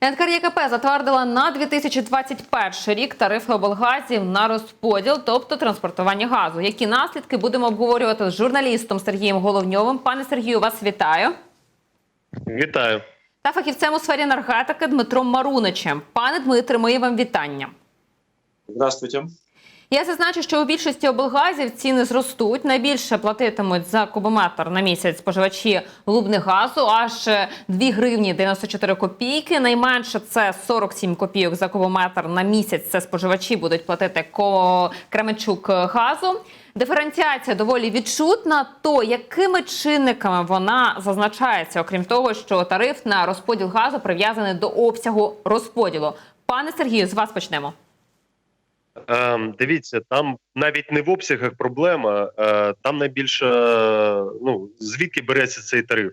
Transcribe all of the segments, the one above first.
НКРЄКП затвердила на 2021 рік тарифи облгазів на розподіл, тобто транспортування газу. Які наслідки будемо обговорювати з журналістом Сергієм Головньовим. Пане Сергію, вас вітаю. Вітаю. Та фахівцем у сфері енергетики Дмитром Маруничем. Пане Дмитре, мої вам вітання. Здравствуйте. Я зазначу, що у більшості облгазів ціни зростуть. Найбільше платитимуть за кубометр на місяць споживачі лубних газу, аж 2 гривні 94 копійки. Найменше це 47 копійок за кубометр на місяць. Це споживачі будуть платити Кременчук газу. Диференціація доволі відчутна. То якими чинниками вона зазначається, окрім того, що тариф на розподіл газу прив'язаний до обсягу розподілу. Пане Сергію, з вас почнемо. Ем, дивіться, там навіть не в обсягах проблема. Е, там найбільше е, ну звідки береться цей тариф?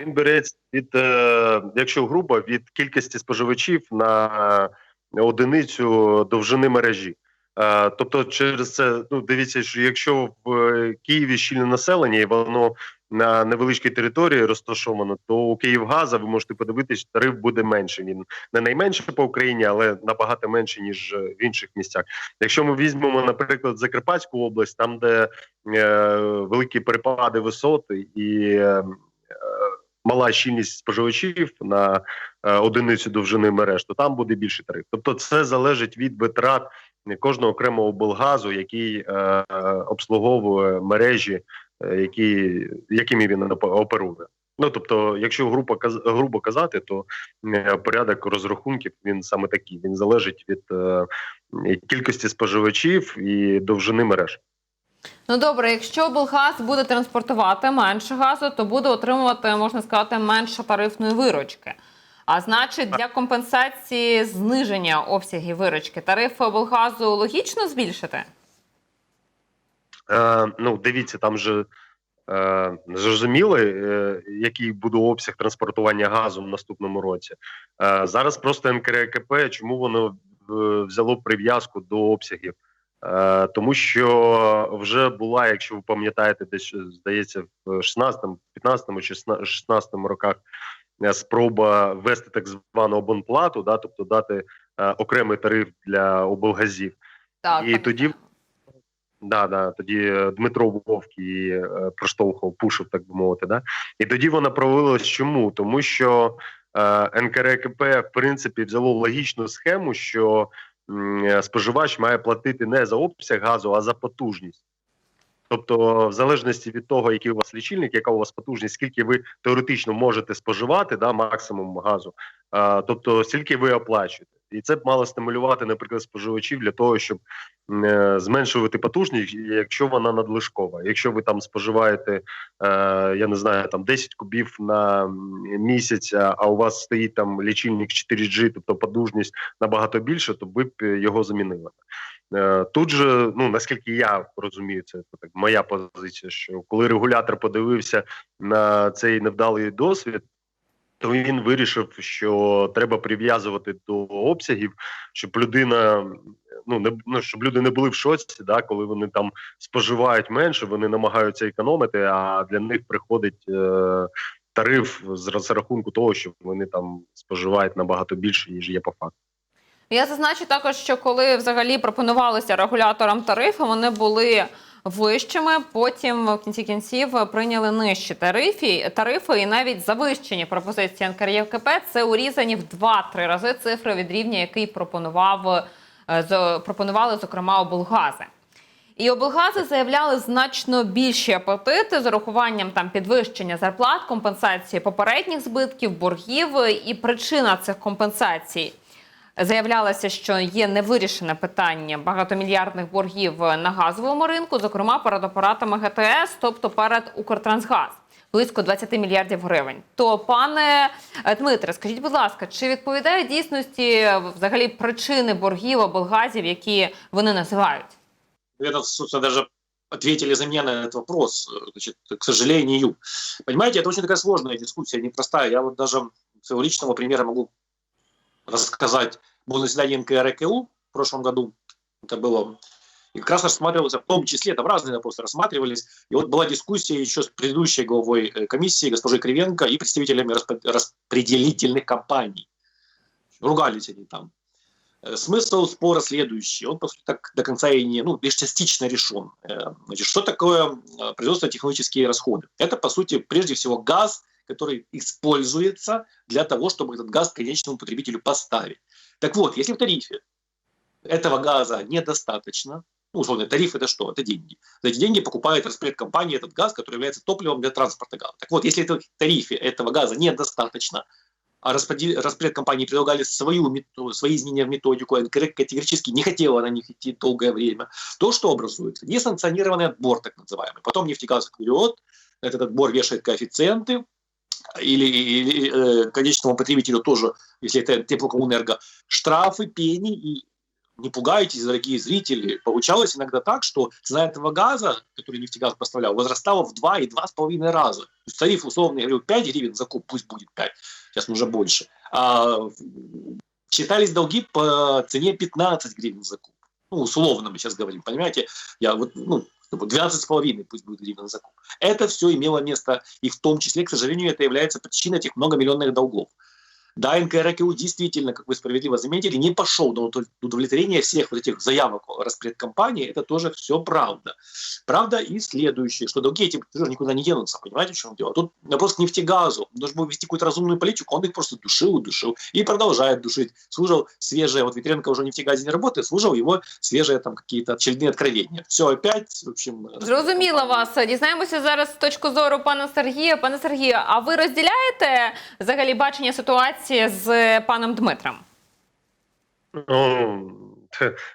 Він береться від, е, якщо грубо, від кількості споживачів на одиницю довжини мережі. Е, тобто, через це ну дивіться, що якщо в е, Києві щільне населення і воно на невеличкій території розташовано, то у Київгаза ви можете подивитись, тариф буде менший. Він не найменше по Україні, але набагато менше ніж в інших місцях. Якщо ми візьмемо, наприклад, Закарпатську область, там де е, великі перепади висоти і е, е, мала щільність споживачів на е, одиницю довжини мереж, то там буде більший тариф. Тобто, це залежить від витрат кожного окремого облгазу, який е, е, обслуговує мережі, е, які, якими він оп- оперує. Ну тобто, якщо група грубо казати, то е, порядок розрахунків він саме такий. Він залежить від е, кількості споживачів і довжини мереж. Ну добре, якщо облгаз буде транспортувати менше газу, то буде отримувати, можна сказати, менше тарифної виручки. А значить, для компенсації зниження обсягів виручки тарифи облгазу логічно збільшити? Е, ну, дивіться, там же е, зрозуміло, е, який буде обсяг транспортування газу в наступному році. Е, зараз просто НКРКП, чому воно е, взяло прив'язку до обсягів? Е, тому що вже була, якщо ви пам'ятаєте, десь здається, в 16-му, 15-му чи 16-му роках спроба ввести так звану абонплату, да, тобто дати е, окремий тариф для облгазів. Так, І так. тоді Да, да, тоді е, Дмитро Вовк її е, проштовхував, пушив, так би мовити. Да? І тоді вона провалилась чому? Тому що е, НКРКП, в принципі, взяло логічну схему, що м, е, споживач має платити не за обсяг газу, а за потужність. Тобто, в залежності від того, який у вас лічильник, яка у вас потужність, скільки ви теоретично можете споживати, да, максимум газу, е, тобто стільки ви оплачуєте. І це б мало стимулювати, наприклад, споживачів для того, щоб е, зменшувати потужність, якщо вона надлишкова. Якщо ви там споживаєте, е, я не знаю, там 10 кубів на місяць, а а у вас стоїть там лічильник 4G, тобто потужність набагато більше, то ви б його замінили. Е, Тут же, ну наскільки я розумію, це так моя позиція, що коли регулятор подивився на цей невдалий досвід, то він вирішив, що треба прив'язувати до обсягів, щоб людина ну не ну, щоб люди не були в шоці, да, коли вони там споживають менше, вони намагаються економити, а для них приходить е, тариф з розрахунку того, що вони там споживають набагато більше, ніж є по факту. Я зазначу також, що коли взагалі пропонувалися регуляторам тарифи, вони були вищими. Потім в кінці кінців прийняли нижчі тарифи, тарифи і навіть завищені пропозиції НКРЄКП – це урізані в 2-3 рази цифри від рівня, який пропонував е, пропонували зокрема облгази. І облгази заявляли значно більші апетити з урахуванням там підвищення зарплат, компенсації попередніх збитків, боргів. І причина цих компенсацій заявлялося, що є невирішене питання багатомільярдних боргів на газовому ринку, зокрема перед операторами ГТС, тобто перед Укртрансгаз. Близько 20 мільярдів гривень. То, пане е, Дмитре, скажіть, будь ласка, чи відповідає дійсності е, взагалі причини боргів облгазів, які вони називають? Это, собственно, даже ответили за меня на этот вопрос, э, значит, к сожалению. Понимаете, это очень такая сложная дискуссия, непростая. Я вот даже своего личного примера могу рассказать. Был на заседании НКРКУ в прошлом году. Это было и как раз рассматривался, в том числе, там разные вопросы рассматривались. И вот была дискуссия еще с предыдущей главой э, комиссии, госпожой Кривенко, и представителями распределительных компаний. ругались они там. Э, Смысл спора следующий. Он, по сути, так до конца и не, ну, лишь частично решен. Э, Значит, что такое э, производственно-технологические расходы? Это, по сути, прежде всего газ, который используется для того, чтобы этот газ конечному потребителю поставить. Так вот, если в тарифе этого газа недостаточно, ну, условно, тариф это что? Это деньги. За эти деньги покупает распредкомпания этот газ, который является топливом для транспорта газа. Так вот, если в тарифе этого газа недостаточно, а распредкомпании предлагали свою, свои изменения в методику, НКР категорически не хотела на них идти долгое время, то что образуется? Несанкционированный отбор, так называемый. Потом нефтегаз берет, этот отбор вешает коэффициенты, или, или, э, конечному потребителю тоже, если это теплокоммунэнерго, штрафы, пени и не пугайтесь, дорогие зрители, получалось иногда так, что цена этого газа, который нефтегаз поставлял, возрастала в 2 и 2,5 раза. То есть тариф условно, я говорю, 5 гривен за куб, пусть будет 5, сейчас уже больше. А считались долги по цене 15 гривен за куб. Ну, условно мы сейчас говорим, понимаете? Я вот, ну, 12,5 пусть будет гривен за куб. Это все имело место, и в том числе, к сожалению, это является причиной этих многомиллионных долгов. Да, НКРКУ действительно, как вы справедливо заметили, не пошел на удовлетворение всех вот этих заявок распредкомпании. Это тоже все правда. Правда и следующее, что долги эти тоже никуда не денутся. Понимаете, в чем дело? Тут вопрос к нефтегазу. Он должен был вести какую-то разумную политику, он их просто душил, душил и продолжает душить. Служил свежее, вот Ветренко уже в нефтегазе не работает, служил его свежие там какие-то очередные откровения. Все опять, в общем... Зрозуміло вас. Дізнаємося зараз точку зору пана Сергія. Пане Сергію, а ви розділяєте взагалі бачення ситуації з паном Дмитром? Ну,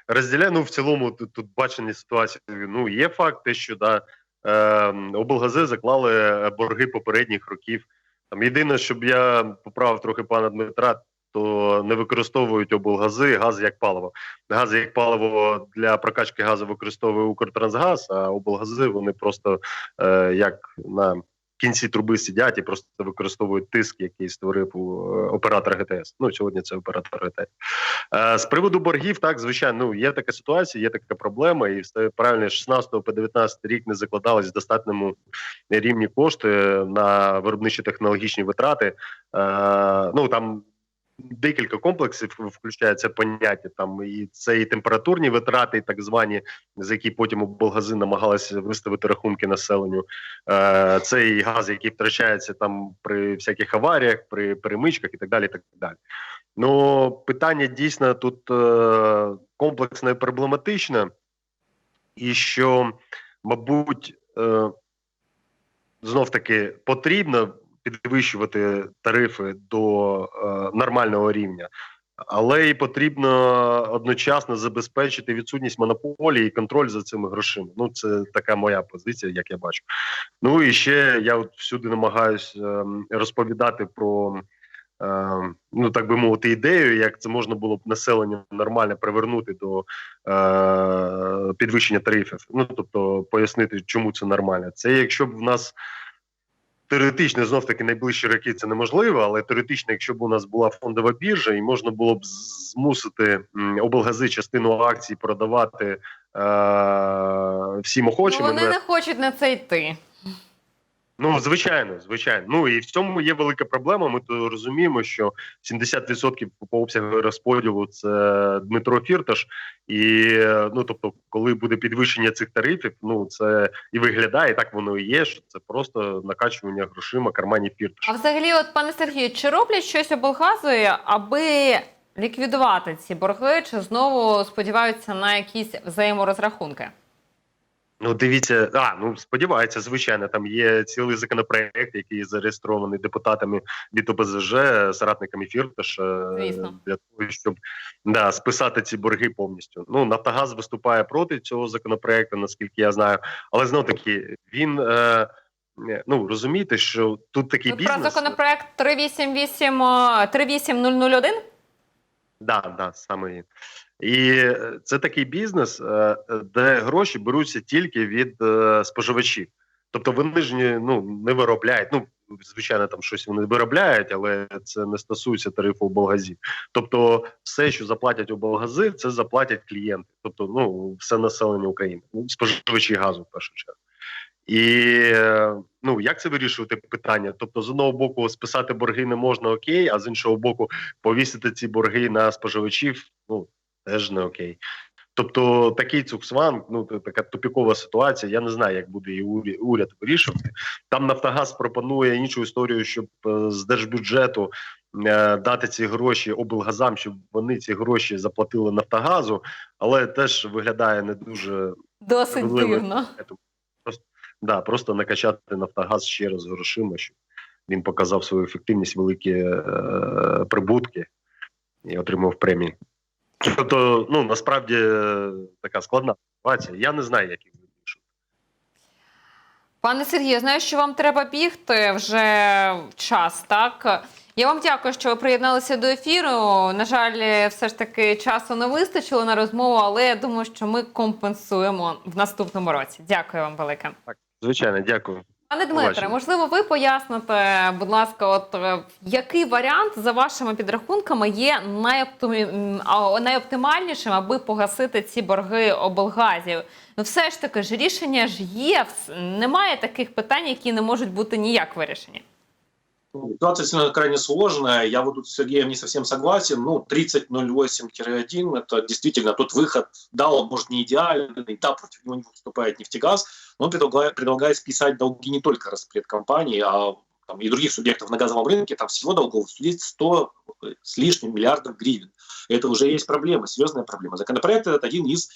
розділяю, ну, в цілому тут, тут бачення ситуації. Ну, є факт, те, що да, е, облгази заклали борги попередніх років. Там єдине, щоб я поправив трохи пана Дмитра, то не використовують облгази газ як паливо. Газ як паливо для прокачки газу використовує Укртрансгаз, а облгази вони просто е, як на кінці труби сидять і просто використовують тиск, який створив е, оператор ГТС. Ну сьогодні це оператор ГТС. Е, З приводу боргів, так звичайно, ну є така ситуація, є така проблема, і все правильно 16 по 19 рік не закладались в достатньому рівні кошти на виробничі технологічні витрати. Е, Ну там. Декілька комплексів включає це поняття. Там і це і температурні витрати, і так звані, за які потім у облгази намагалися виставити рахунки населенню. Е, Це і газ, який втрачається там при всяких аваріях, при перемичках і так далі. І так далі. Ну питання дійсно тут е, комплексне і проблематичне, і що, мабуть, е, знов таки потрібно підвищувати тарифи до е, нормального рівня. Але і потрібно одночасно забезпечити відсутність монополії і контроль за цими грошима. Ну це така моя позиція, як я бачу. Ну і ще я от всюди намагаюся е, розповідати про е, ну так би мовити, ідею, як це можна було б населення нормально привернути до е, підвищення тарифів. Ну тобто пояснити, чому це нормально. Це якщо б в нас теоретично знов таки найближчі роки це неможливо, але теоретично, якщо б у нас була фондова біржа, і можна було б змусити облгази частину акцій продавати е, всім Ну, охочим. вони не хочуть на це йти. Ну, звичайно, звичайно. Ну і в цьому є велика проблема. Ми то розуміємо, що 70% по обсягу розподілу це Дмитро Фірташ. І ну тобто, коли буде підвищення цих тарифів, ну це і виглядає так, воно і є. Що це просто накачування грошима кармані А взагалі, от пане Сергію, чи роблять щось облгази, аби ліквідувати ці борги, чи знову сподіваються на якісь взаєморозрахунки? Ну, дивіться, а ну сподіваюся, звичайно, там є цілий законопроект, який зареєстрований депутатами від ОПЗЖ, соратниками Фірташа, Звісно. для того, щоб да, списати ці борги повністю. Ну, Нафтогаз виступає проти цього законопроекту, наскільки я знаю, але знов таки він. Е, Ну розумієте, що тут такий бізнес. про законопроект 388 о, 38001? Да, да, саме він. І е, це такий бізнес, е, де гроші беруться тільки від е, споживачів. Тобто вони ж ні- ну, не виробляють. Ну, звичайно, там щось вони виробляють, але це не стосується тарифу облгазів. Тобто, все, що заплатять облгази, це заплатять клієнти, тобто ну, все населення України, ну, споживачі газу в першу чергу. І ну як це вирішувати питання? Тобто, з одного боку, списати борги не можна окей, а з іншого боку, повісити ці борги на споживачів, ну теж не окей. Тобто такий цуксван, ну така тупікова ситуація. Я не знаю, як буде її уряд вирішувати. Там Нафтогаз пропонує іншу історію, щоб е, з держбюджету е, дати ці гроші облгазам, щоб вони ці гроші заплатили Нафтогазу, але теж виглядає не дуже Досить дивно. да, просто накачати Нафтогаз ще раз грошима, щоб він показав свою ефективність, великі е, прибутки і отримав премії. Тобто, ну насправді е, така складна ситуація. Я не знаю, як їх вирішити. Пане Сергію, я знаю, що вам треба бігти вже час, так? Я вам дякую, що ви приєдналися до ефіру. На жаль, все ж таки часу не вистачило на розмову, але я думаю, що ми компенсуємо в наступному році. Дякую вам велике. Звичайно, дякую. Пане Дмитре, Побачимо. можливо, ви поясните, будь ласка, от е, який варіант за вашими підрахунками є найоптимі... м, а, найоптимальнішим, аби погасити ці борги облгазів? Ну, все ж таки ж рішення ж є. вс- Немає таких питань, які не можуть бути ніяк вирішені. Ситуация действительно крайне сложная. Я вот тут с Сергеем не совсем согласен. Ну, 30.08-1 это действительно тот выход. Да, он может не идеальный, да, против него не выступает нефтегаз, но он предлагает, списать долги не только распред компании, а там, и других субъектов на газовом рынке. Там всего долгов судить 100 с лишним миллиардов гривен. Это уже есть проблема, серьезная проблема. Законопроект этот один из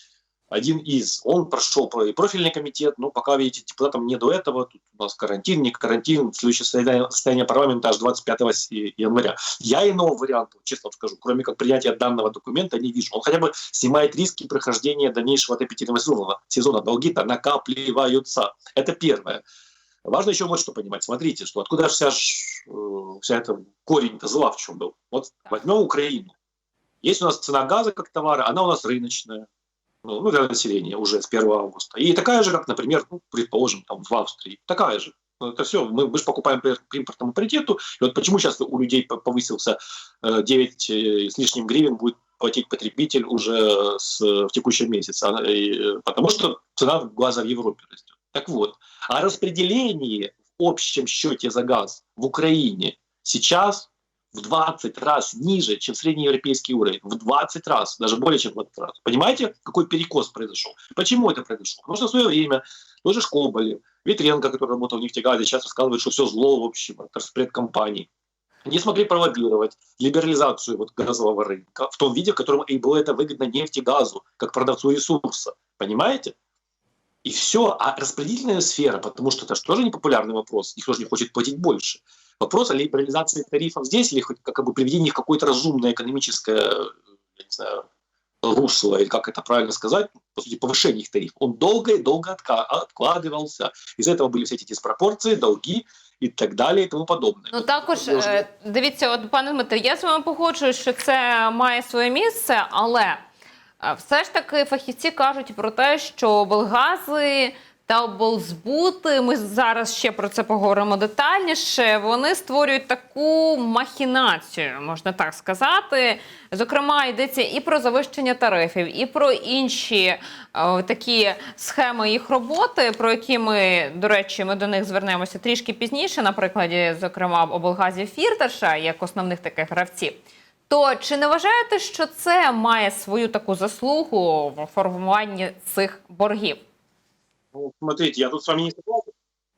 один из. Он прошел про- и профильный комитет, но пока, видите, депутатам не до этого. Тут у нас карантин, не карантин, следующее состояние, состояние парламента аж 25 с- января. Я иного варианта, честно вам скажу, кроме как принятия данного документа, не вижу. Он хотя бы снимает риски прохождения дальнейшего отопительного сезона. сезона. Долги-то накапливаются. Это первое. Важно еще вот что понимать. Смотрите, что откуда вся, э, вся эта корень-то зла в чем был. Вот возьмем Украину. Есть у нас цена газа как товара, она у нас рыночная ну, ну, для населения уже с 1 августа. И такая же, как, например, ну, предположим, там в Австрии. Такая же. Ну, Это все. Мы, мы же покупаем по по импортному паритету. И вот почему сейчас у людей по- повысился э, 9 э, с лишним гривен будет платить потребитель уже с, в текущем месяце. Э, Потому что цена газа в Европе растет. Так вот, а распределение в общем счете за газ в Украине сейчас в 20 раз ниже, чем среднеевропейский уровень. В 20 раз, даже более чем в 20 раз. Понимаете, какой перекос произошел? Почему это произошло? Потому что в свое время тоже Шкоболев, Ветренко, который работал в нефтегазе, сейчас рассказывает, что все зло, в общем, это компаний. Не смогли пролоббировать либерализацию вот газового рынка в том виде, в котором и было это выгодно нефтегазу, как продавцу ресурса. Понимаете? И все. А распределительная сфера, потому что это же тоже непопулярный вопрос, никто же не хочет платить больше. Вопрос о либерализации тарифов здесь или хоть как бы приведении в какое-то разумное экономическое, я не знаю, русло, или как это правильно сказать, по сути, повышение их тарифов. Он долго и долго отка- откладывался. Из-за этого были все эти диспропорции, долги и так далее и тому подобное. Ну Вот також должны- е, дивіться, от пане Дмитре, я з вами погоджуюсь, що це має своє місце, але е, все ж таки фахівці кажуть про те, що облгази та облзбути, ми зараз ще про це поговоримо детальніше. Вони створюють таку махінацію, можна так сказати. Зокрема, йдеться і про завищення тарифів, і про інші е, такі схеми їх роботи, про які ми, до речі, ми до них звернемося трішки пізніше, на прикладі, зокрема, облгазів Фірташа, як основних таких гравців. То чи не вважаєте, що це має свою таку заслугу в формуванні цих боргів? Ну, смотрите, я тут с вами не согласен.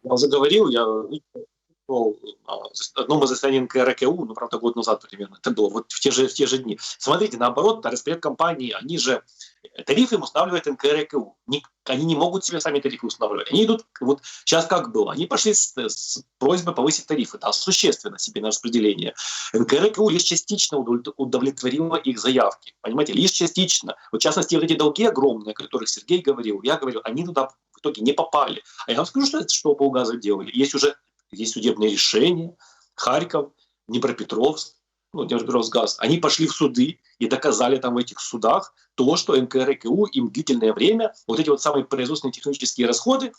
Я уже говорил, я ну, на одном из заседаний НКРКУ, ну, правда, год назад примерно, это было вот в те же, в те же дни. Смотрите, наоборот, компании, они же тарифы им устанавливает НКРКУ. Они не могут себе сами тарифы устанавливать. Они идут, вот сейчас как было, они пошли с, с просьбой повысить тарифы, да, существенно себе на распределение. НКРКУ лишь частично удовлет- удовлетворила их заявки, понимаете, лишь частично. Вот, в частности, вот эти долги огромные, о которых Сергей говорил, я говорил, они туда итоге не попали. А я вам скажу, что, что полгаза делали. Есть уже есть судебные решения, Харьков, Днепропетровск, ну, Днепропетровск они пошли в суды и доказали там в этих судах то, что НКРКУ им длительное время вот эти вот самые производственные технические расходы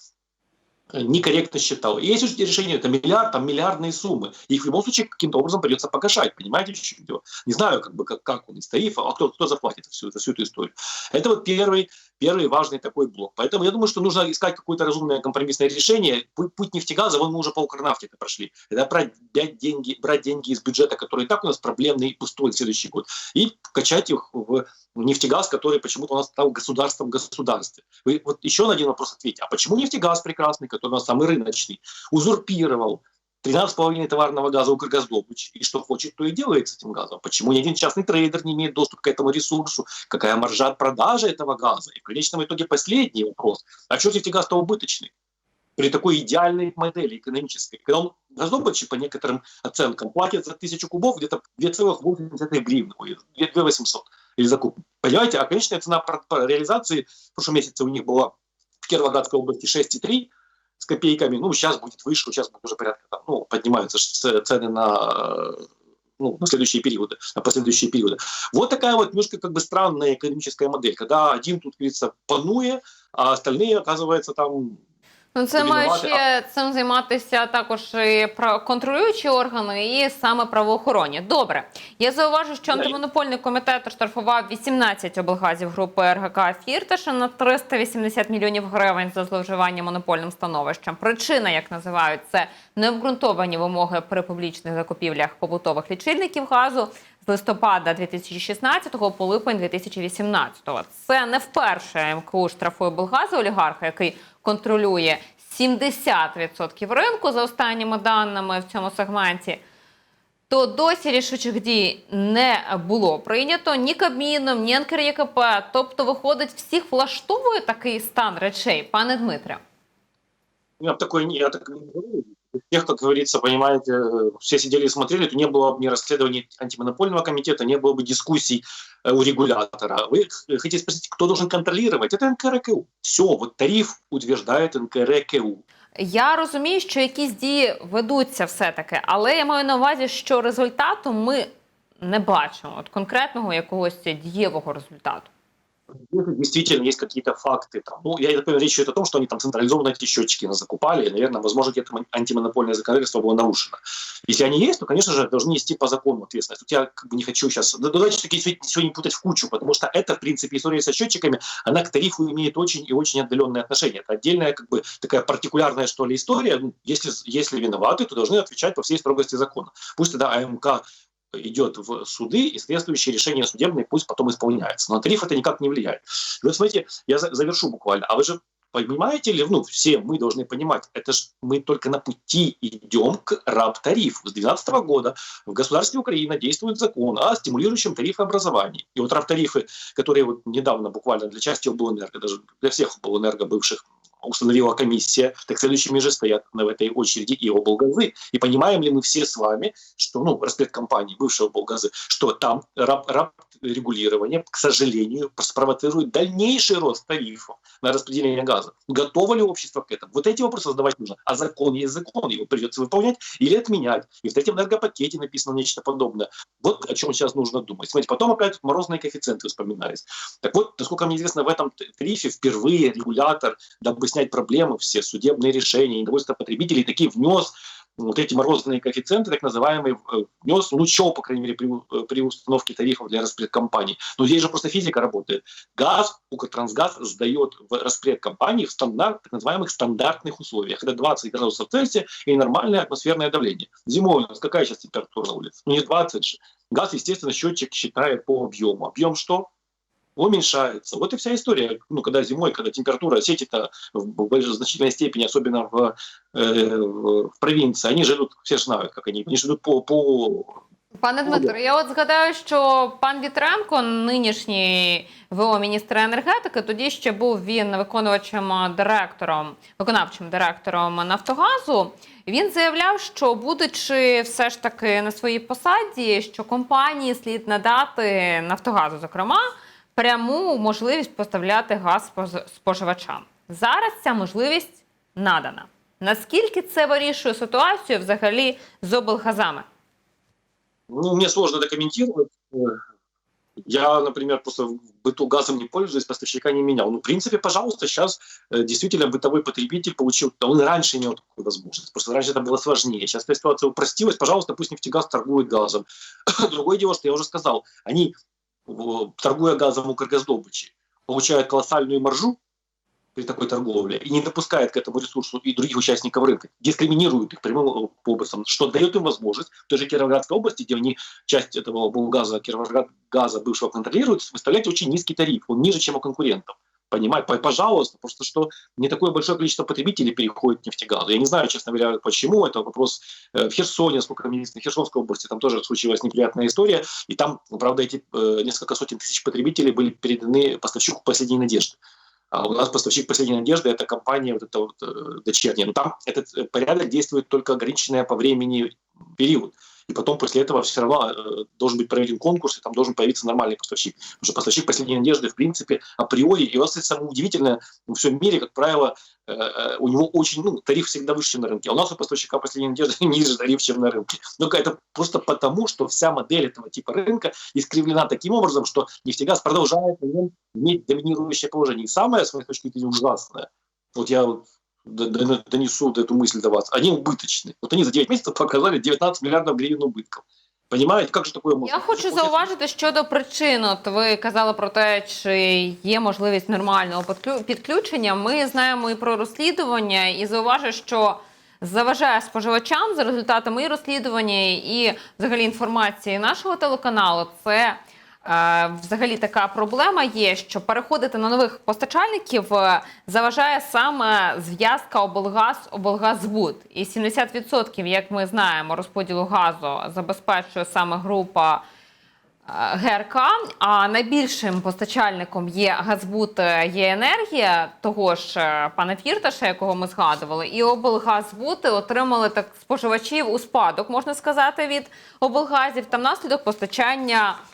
некорректно считал. И есть решение, это миллиард, там миллиардные суммы. Их в любом случае каким-то образом придется погашать, понимаете, чем дело? Не знаю, как бы, как, как он из тарифа, а кто, кто заплатит всю, всю эту историю. Это вот первый, первый важный такой блок. Поэтому я думаю, что нужно искать какое-то разумное компромиссное решение. Путь, нефтегаза, вон мы уже по Укрнафте это прошли. Это брать, деньги, брать деньги из бюджета, который и так у нас проблемный и пустой в следующий год, и качать их в нефтегаз, который почему-то у нас стал государством в государстве. Вы вот еще на один вопрос ответьте. А почему нефтегаз прекрасный, который у нас самый рыночный, узурпировал 13,5 товарного газа Укргаздобыч, и что хочет, то и делает с этим газом. Почему ни один частный трейдер не имеет доступ к этому ресурсу? Какая маржа от продажи этого газа? И в конечном итоге последний вопрос. А что нефтегаз-то убыточный? При такой идеальной модели экономической. Когда он Газдобычи, по некоторым оценкам, платит за тысячу кубов где-то 2,8 гривны, 2,800 или закуп. Понимаете, а конечная цена реализации в прошлом месяце у них была в Кировоградской области 6,3 с копейками. Ну, сейчас будет выше, сейчас уже порядка, там, ну, поднимаются цены на ну, на следующие периоды, на последующие периоды. Вот такая вот немножко как бы странная экономическая модель, когда один тут, говорится, панує, а остальные, оказывается, там Ну, це має Домінувати, ще цим займатися також і контролюючі органи, і саме правоохоронні. Добре, я зауважу, що антимонопольний комітет оштрафував 18 облгазів групи РГК Фірташа на 380 мільйонів гривень за зловживання монопольним становищем. Причина, як називають, це необґрунтовані вимоги при публічних закупівлях побутових лічильників газу з листопада 2016 по липень 2018. Це не вперше МКУ штрафує облгази олігарха, який контролює 70% ринку за останніми даними в цьому сегменті. То досі рішучих дій не було прийнято ні Кабміном, ні НКРЄКП. Тобто, виходить, всіх влаштовує такий стан речей, пане Дмитре. Я б такої не- я так не говорю Тех, как говорится, понимаете, э, все сидели и смотрели, то не было бы ни расследований антимонопольного комитета, не было бы дискуссий э, у регулятора. Вы х- хотите спросить, кто должен контролировать? Это НКРКУ. Все, вот тариф утверждает НКРКУ. Я розумію, що якісь дії ведуться все-таки, але я маю на увазі, що результату ми не бачимо. От конкретного якогось дієвого результату. Действительно есть какие-то факты, там, ну, я понимаю, речь идет о том, что они там централизованно эти счетчики закупали, и, наверное, возможно, где-то мон- антимонопольное законодательство было нарушено. Если они есть, то, конечно же, должны нести по закону ответственность. Тут я как бы не хочу сейчас... Да, давайте такие все, все не путать в кучу, потому что это, в принципе, история со счетчиками, она к тарифу имеет очень и очень отдаленное отношение. Это отдельная, как бы, такая партикулярная, что ли, история. Ну, Если, если виноваты, то должны отвечать по всей строгости закона. Пусть тогда АМК идет в суды, и соответствующие решения судебные пусть потом исполняются. Но на тариф это никак не влияет. И вот смотрите, я за- завершу буквально. А вы же понимаете ли, ну, все мы должны понимать, это же мы только на пути идем к РАБ-тарифу. С 2012 года в государстве Украина действует закон о стимулирующем тарифообразовании. И вот РАБ-тарифы, которые вот недавно буквально для части облэнерго, даже для всех облэнерго бывших установила комиссия, так следующими же стоят в этой очереди и облгазы. И понимаем ли мы все с вами, что, ну, распред компании, бывшего облгазы, что там раб, раб регулирование, к сожалению, спровоцирует дальнейший рост тарифов на распределение газа. Готово ли общество к этому? Вот эти вопросы задавать нужно. А закон есть закон, его придется выполнять или отменять. И в третьем энергопакете написано нечто подобное. Вот о чем сейчас нужно думать. Смотрите, потом опять морозные коэффициенты вспоминались. Так вот, насколько мне известно, в этом тарифе впервые регулятор, дабы снять проблемы, все судебные решения, недовольство потребителей, таки внес вот эти морозные коэффициенты, так называемые, э, внес, ну, учел, по крайней мере, при, э, при установке тарифов для распредкомпаний. Но здесь же просто физика работает. Газ, Укртрансгаз сдает в распредкомпании в стандарт, так называемых стандартных условиях. Это 20 градусов Цельсия и нормальное атмосферное давление. Зимой у нас какая сейчас температура на улице? Ну, не 20 же. Газ, естественно, счетчик считает по объему. Объем что? Уменьшается. Вот и вся история. Ну, когда зимой, когда температура сети-то в значительной степени, особенно в, э, в провинции, они же идут, все знают, как они, они же идут по, по Пане Дмитро, я от згадаю, що пан Вітренко, нинішній ВО міністр енергетики, тоді ще був він виконувачем директором, виконавчим директором Нафтогазу. Він заявляв, що будучи все ж таки на своїй посаді, що компанії слід надати Нафтогазу, зокрема, пряму можливість поставляти газ споз- споживачам. Зараз ця можливість надана. Наскільки це вирішує ситуацію взагалі з облгазами? Ну, мне сложно это комментировать. Э, Я, например, просто в быту газом не пользуюсь, поставщика не менял. Ну, в принципе, пожалуйста, сейчас э, действительно бытовой потребитель получил, да он и раньше имел такую возможность, просто раньше это было сложнее. Сейчас эта ситуация упростилась, пожалуйста, пусть нефтегаз торгует газом. Другое дело, что я уже сказал, они, в- торгуя газом у Кыргыздобычи, получают колоссальную маржу при такой торговле и не допускают к этому ресурсу и других участников рынка, дискриминируют их прямым образом, что дает им возможность в той же Кировоградской области, где они часть этого Булгаза, Кировоград газа бывшего контролируют, выставлять очень низкий тариф, он ниже, чем у конкурентов. Понимаете, П- пожалуйста, просто что не такое большое количество потребителей переходит к нефтегазу. Я не знаю, честно говоря, почему. Это вопрос э, в Херсоне, сколько в Херсонской области, там тоже случилась неприятная история. И там, правда, эти э, несколько сотен тысяч потребителей были переданы поставщику последней надежды. А у нас поставщик последней надежды это компания вот эта вот э, дочерняя. Но там этот порядок действует только ограниченный по времени период. И потом после этого все равно э, должен быть проведен конкурс, и там должен появиться нормальный поставщик. Потому что поставщик последней надежды, в принципе, априори, и у нас это самое удивительное, во всем мире, как правило, э, э, у него очень, ну, тариф всегда выше, чем на рынке. А у нас у поставщика последней надежды ниже тариф, чем на рынке. Но это просто потому, что вся модель этого типа рынка искривлена таким образом, что нефтегаз продолжает иметь доминирующее положение. И самое, с моей точки зрения, ужасное, вот я вот донесу вот эту мысль до вас, они убыточны. Вот они за 9 месяцев показали 19 миллиардов гривен убытков. Понимаете, как же такое можно? Я хочу Вот зауважити щодо причин. От ви казали про те, чи є можливість нормального підклю- підключення. Ми знаємо і про розслідування, і зауважу, що заважає споживачам за результатами і розслідування, і взагалі інформації нашого телеканалу. Це е, взагалі така проблема є, що переходити на нових постачальників е, заважає саме зв'язка облгаз облгазбуд. І 70%, як ми знаємо, розподілу газу забезпечує саме група. е, ГРК, а найбільшим постачальником є Газбут е, є енергія, того ж е, пана Фірташа, якого ми згадували, і облгазбути отримали так споживачів у спадок, можна сказати, від облгазів та внаслідок постачання е,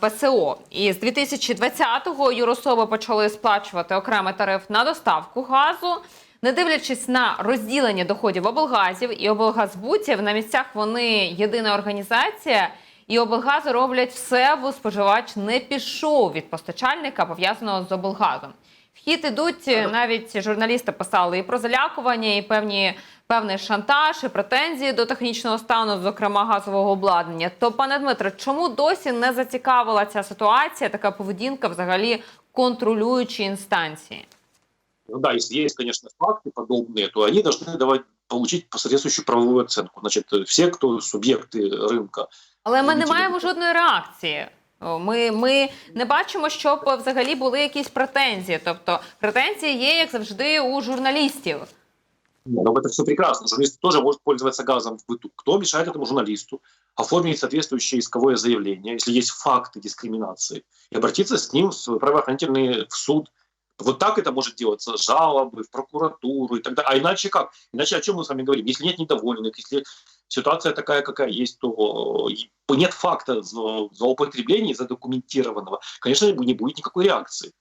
ПСО. І з 2020-го юрособи почали сплачувати окремий тариф на доставку газу. Не дивлячись на розділення доходів облгазів і облгазбутів, на місцях вони єдина організація, і облгази роблять все, бо споживач не пішов від постачальника, пов'язаного з облгазом. В хід ідуть е, навіть журналісти писали і про залякування, і певні певний шантаж, і претензії до технічного стану, зокрема газового обладнання. То, пане Дмитре, чому досі не зацікавила ця ситуація, така поведінка взагалі контролюючої інстанції? Ну да, если есть, конечно, факты подобные, то они должны давать получить соответствующую правовую оценку. Значит, э, все, кто субъекты рынка, Але ми не Любителі маємо бути. жодної реакції. О, Ми, ми не бачимо, щоб взагалі були якісь претензії. Тобто претензії є, як завжди, у журналістів. ну, это все прекрасно. Журналист тоже может пользоваться газом в быту. Кто мешает этому журналисту оформить соответствующее исковое заявление, если есть факты дискриминации, и обратиться с ним в правоохранительный в суд. Вот так это может делаться, жалобы в прокуратуру и так далее. А иначе как? Иначе о чем мы с вами говорим? Если нет недовольных, если ситуация такая, какая есть, то э, нет факта злоупотребления задокументированного, конечно, не будет никакой реакции.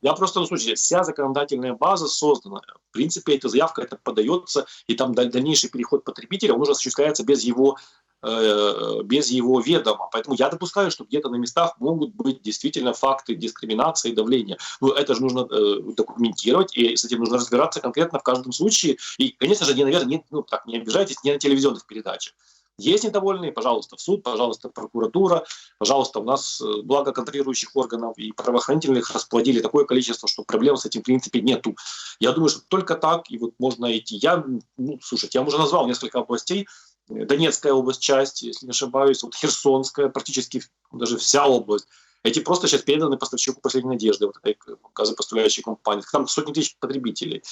Я просто, ну, слушайте, вся законодательная база создана. В принципе, эта заявка это подается, и там даль- дальнейший переход потребителя, он уже осуществляется без его, без его ведома. Поэтому я допускаю, что где-то на местах могут быть действительно факты дискриминации, давления. Но это же нужно э, документировать, и с этим нужно разбираться конкретно в каждом случае. И, конечно же, не, наверное, не, ну, так, не обижайтесь, не на телевизионных передачах. Есть недовольные, пожалуйста, в суд, пожалуйста, прокуратура, пожалуйста, у нас э, благо контролирующих органов и правоохранительных расплодили такое количество, что проблем с этим, в принципе, нету. Я думаю, что только так и вот можно идти. Я, ну, слушайте, я уже назвал несколько областей. Донецкая область, часть, если не ошибаюсь, вот Херсонская, практически даже вся область. Эти просто сейчас переданы поставщику последней надежды, вот этой газопоставляющей компании. Там сотни тысяч потребителей.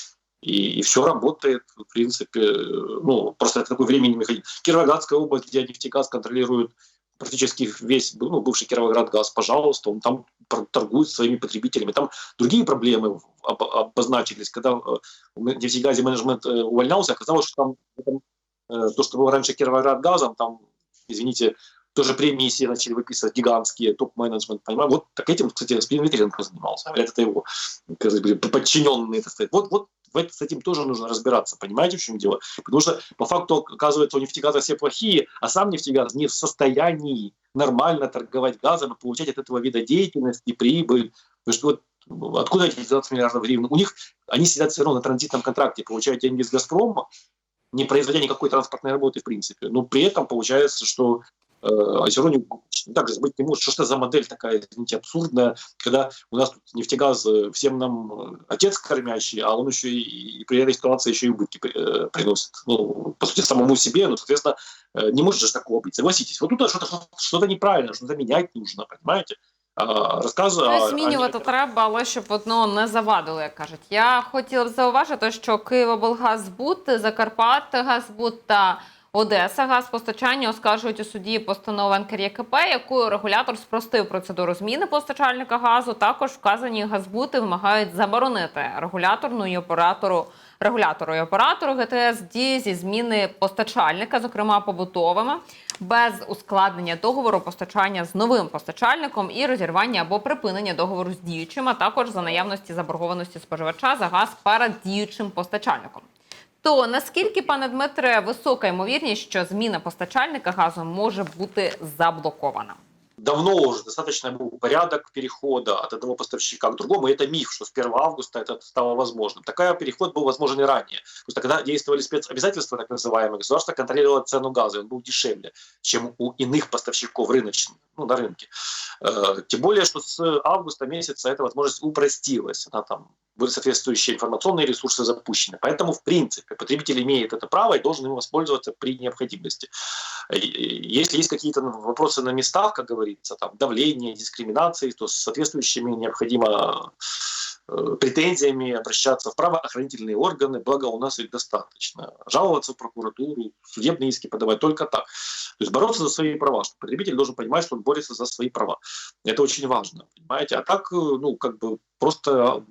И, и все работает, в принципе, ну, просто это такой временный механизм. Кировоградская область, где нефтегаз контролирует практически весь ну, бывший Кировоград газ, пожалуйста, он там торгует своими потребителями. Там другие проблемы об- обозначились, когда э, в нефтегазе менеджмент э, увольнялся, оказалось, что там, то, что было раньше Кировоград газом, там, извините, тоже премии все начали выписывать гигантские, топ-менеджмент, понимаю. Вот так этим, кстати, господин Ветренко занимался. Говорят, это его подчиненные, так сказать. Вот, вот с этим тоже нужно разбираться, понимаете, в чем дело? Потому что по факту оказывается у нефтегаза все плохие, а сам нефтегаз не в состоянии нормально торговать газом и получать от этого вида деятельности прибыль. Потому что вот откуда эти 19 миллиардов гривен? У них они сидят все равно на транзитном контракте, получают деньги с Газпрома, не производя никакой транспортной работы в принципе. Но при этом получается, что э, все равно не, так же быть не может. Что ж это за модель такая, извините, абсурдная, когда у нас тут нефтегаз э, всем нам э, отец кормящий, а он еще и, при этой ситуации еще и убытки э, приносит. Ну, по сути, самому себе, ну, соответственно, не может же такого быть. Согласитесь. Вот тут что-то, что-то неправильно, что-то менять нужно, понимаете? Розказує, Ну, змінювати треба, але щоб воно не завадило, як кажуть. Я хотіла б зауважити, що Києвоблгазбуд, Закарпаттегазбуд та Одеса газпостачання оскаржують у суді постанову НКРЄКП, якою регулятор спростив процедуру зміни постачальника газу. Також вказані газбути вимагають заборонити регуляторну і оператору регулятору і оператору ГТС дії зі зміни постачальника, зокрема побутовими, без ускладнення договору постачання з новим постачальником і розірвання або припинення договору з діючим, а також за наявності заборгованості споживача за газ перед діючим постачальником. То наскільки, пане Дмитре, висока ймовірність, що зміна постачальника газу може бути заблокована? Давно уже достаточно был порядок перехода от одного поставщика к другому. И это миф, что с 1 августа это стало возможным. Такой переход был возможен и ранее. Просто когда действовали спецобязательства, так называемые, государство контролировало цену газа, и он был дешевле, чем у иных поставщиков рыночных, ну, на рынке. Э, Тем более, что с августа месяца эта возможность упростилась. Она там были соответствующие информационные ресурсы запущены. Поэтому, в принципе, потребитель имеет это право и должен им воспользоваться при необходимости. Если есть какие-то вопросы на местах, как говорится, там давление, дискриминации, то с соответствующими необходимо э, претензиями обращаться в правоохранительные органы, благо у нас их достаточно. Жаловаться в прокуратуру, судебные иски подавать только так. То есть бороться за свои права, что потребитель должен понимать, что он борется за свои права. Это очень важно, понимаете? А так, э, ну, как бы просто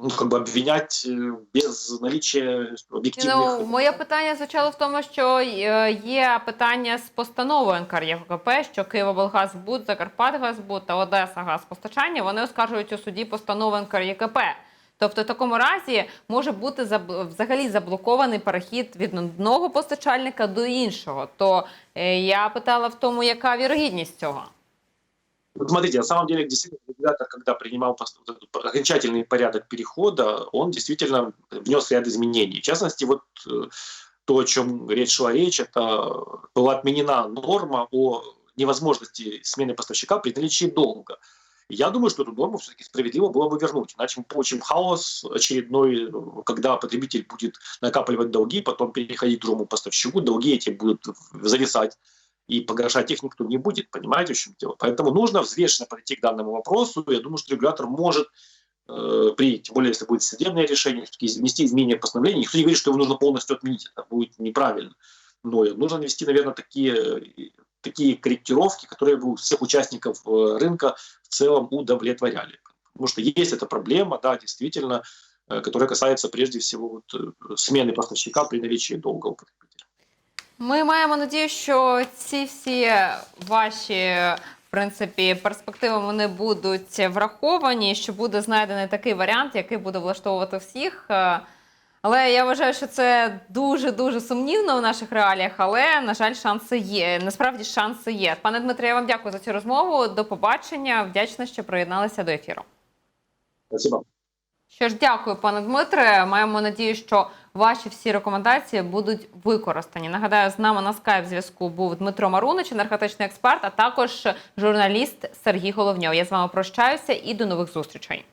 ну, как бы обвинять э, без наличия объективных... Ну, моє питання звучало в тому, що е, є питання з постановою НКРЄКП, що Києвоблгазбуд, Закарпатгазбуд та Одеса газпостачання вони оскаржують у суді постанову НКРЄКП. Тобто, в такому разі може бути заб- взагалі заблокований перехід від одного постачальника до іншого. То е, я питала в тому, яка вірогідність цього. Вот смотрите, на самом деле, действительно, регулятор, когда принимал окончательный порядок перехода, он действительно внес ряд изменений. В частности, вот э, то, о чем речь шла речь, это была отменена норма о невозможности смены поставщика при наличии долга. Я думаю, что эту норму все-таки справедливо было бы вернуть, иначе мы получим хаос очередной, когда потребитель будет накапливать долги, потом переходить к другому поставщику, долги эти будут зависать, и погашать их никто не будет, понимаете, в чем дело. Поэтому нужно взвешенно подойти к данному вопросу. Я думаю, что регулятор может э, при, тем более, если будет судебное решение, все-таки внести изменения в постановление. Никто не говорит, что его нужно полностью отменить, это будет неправильно. Но нужно внести, наверное, такие, такие корректировки, которые бы всех участников э, рынка в целом удовлетворяли. Потому что есть эта проблема, да, действительно, э, которая касается прежде всего вот, э, смены поставщика при наличии долга у. Ми маємо надію, що ці всі ваші в принципі перспективи вони будуть враховані, що буде знайдений такий варіант, який буде влаштовувати всіх. Е, Але я вважаю, що це дуже дуже сумнівно в наших реаліях. Але на жаль, шанси є. Насправді шанси є. Пане Дмитре, я вам дякую за цю розмову. До побачення. Вдячна, що приєдналися до ефіру. Спасибо. Що ж, дякую, пане Дмитре. Маємо надію, що ваші всі рекомендації будуть використані. Нагадаю, з нами на скайп зв'язку був Дмитро Марунич, енергетичний експерт, а також журналіст Сергій Головньов. Я з вами прощаюся і до нових зустрічей.